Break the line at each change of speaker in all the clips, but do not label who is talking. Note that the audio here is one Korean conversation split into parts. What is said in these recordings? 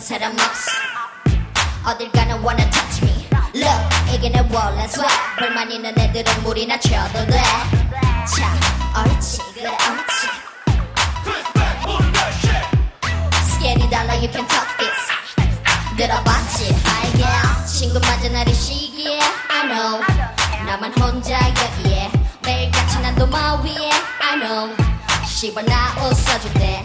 사람 없어. 어딜 가나 wanna touch me. Look 이게 내 원래 swag 불만 있는 애들은 물이나 쳐도 돼 자 옳지 그래 옳지. Skinny 달라 you can touch this. 들어봤지? 알게 친구마저 나를 시기에. I know. 나만 혼자 여기에. 매일같이 난 도 마 위에. I know. 씨발 나 웃어줄 때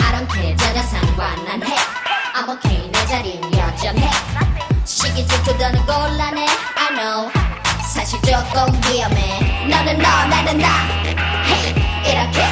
사실 조금 위험해. 너는 너 나는 나. Hey 이렇게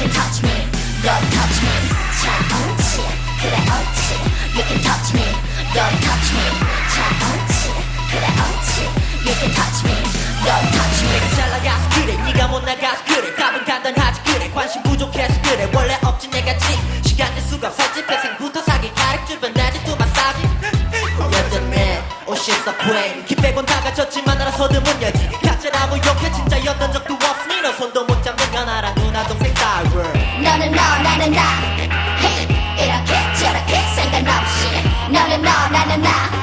can touch me. Don't touch me. 자 옳지 그래 옳지 You can touch me. Don't touch me. 자 옳지 그래 옳지 You can touch me. Don't touch me.
내가 잘 나가서 그래 네가 못 나가서 그래 답은 간단하지. 그래 관심 부족해서 그래. 원래 없지 내가 지. 시간 될 수가 없었지. 평생부터 사기 가르쳐주면 나지. 또 마사지. 여전해 옷이 서프웨이 키 빼곤 다 갖췄지만 알아서도 문 나
Hey 이렇게 저렇게 상관없이 너는 너 나는 나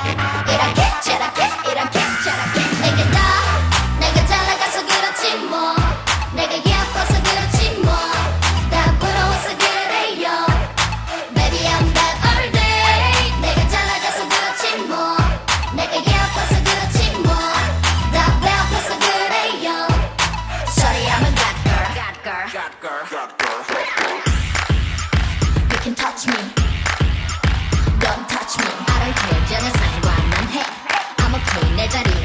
me. I don't care. 전혀 상관 안 해. I'm okay. 내 자리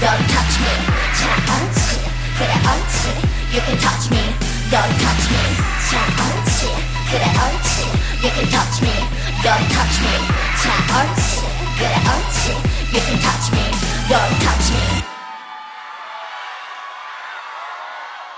Don't touch me 자 옳지 그래 옳지 You can touch me Don't touch me 자 옳지 그래 옳지 You can touch me Don't touch me 자 옳지 그래 옳지 You can touch me Don't touch me